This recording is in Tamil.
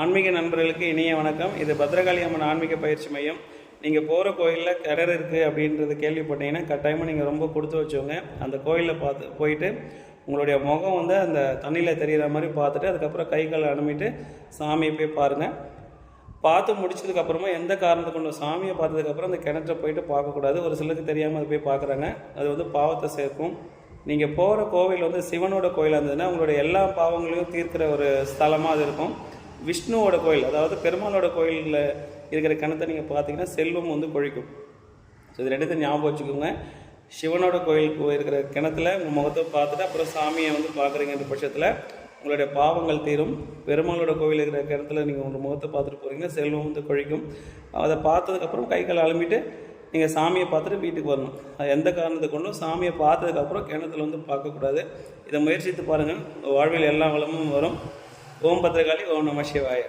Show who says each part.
Speaker 1: ஆன்மீக நண்பர்களுக்கு இனிய வணக்கம். இது பத்ரகாளி அம்மன் ஆன்மீக பயிற்சி மையம். நீங்கள் போகிற கோயிலில் கிணறு இருக்குது அப்படின்றது கேள்விப்பட்டீங்கன்னா கட்டாயமாக நீங்கள் ரொம்ப கொடுத்து வச்சுக்கோங்க. அந்த கோயிலில் பார்த்து போயிட்டு உங்களுடைய முகம் வந்து அந்த தண்ணியில் தெரிகிற மாதிரி பார்த்துட்டு அதுக்கப்புறம் கை கால் அனுமிட்டு சாமியை போய் பாருங்கள் பார்த்து முடிச்சதுக்கப்புறமா எந்த காரணத்தை கொண்டு சாமியை பார்த்ததுக்கப்புறம் அந்த கிணற்றை போயிட்டு பார்க்கக்கூடாது ஒரு சிலருக்கு தெரியாமல் அதை போய் பார்க்குறாங்க. அது வந்து பாவத்தை சேர்க்கும். நீங்கள் போகிற கோவில் வந்து சிவனோட கோயிலாக இருந்ததுன்னா உங்களுடைய எல்லா பாவங்களையும் தீர்க்கிற ஒரு ஸ்தலமாக அது இருக்கும். விஷ்ணுவோட கோயில் அதாவது பெருமாளோட கோயிலில் இருக்கிற கிணத்தை நீங்கள் பார்த்தீங்கன்னா செல்வம் வந்து கொழிக்கும். ஸோ இது ரெண்டுத்தையும் ஞாபகம் வச்சுக்கோங்க. சிவனோட கோயிலுக்கு இருக்கிற கிணத்துல உங்கள் முகத்தை பார்த்துட்டு அப்புறம் சாமியை வந்து பார்க்குறீங்கன்ற பட்சத்தில் உங்களுடைய பாவங்கள் தீரும். பெருமாளோட கோவில் இருக்கிற கிணத்துல நீங்கள் உங்கள் முகத்தை பார்த்துட்டு போகிறீங்க செல்வம் வந்து கொழிக்கும். அதை பார்த்ததுக்கப்புறம் கை கால் அலம்பிட்டு நீங்கள் சாமியை பார்த்துட்டு வீட்டுக்கு வரணும். அது எந்த காரணத்தை கொண்டும் சாமியை பார்த்ததுக்கப்புறம் கிணத்துல வந்து பார்க்கக்கூடாது. இதை முயற்சித்து பாருங்கள் வாழ்வில் எல்லா வளமும் வரும். ಓಂ ಭದ್ರಕಾಳಿ ಓಂ ನಮಃ ಶಿವಾಯ.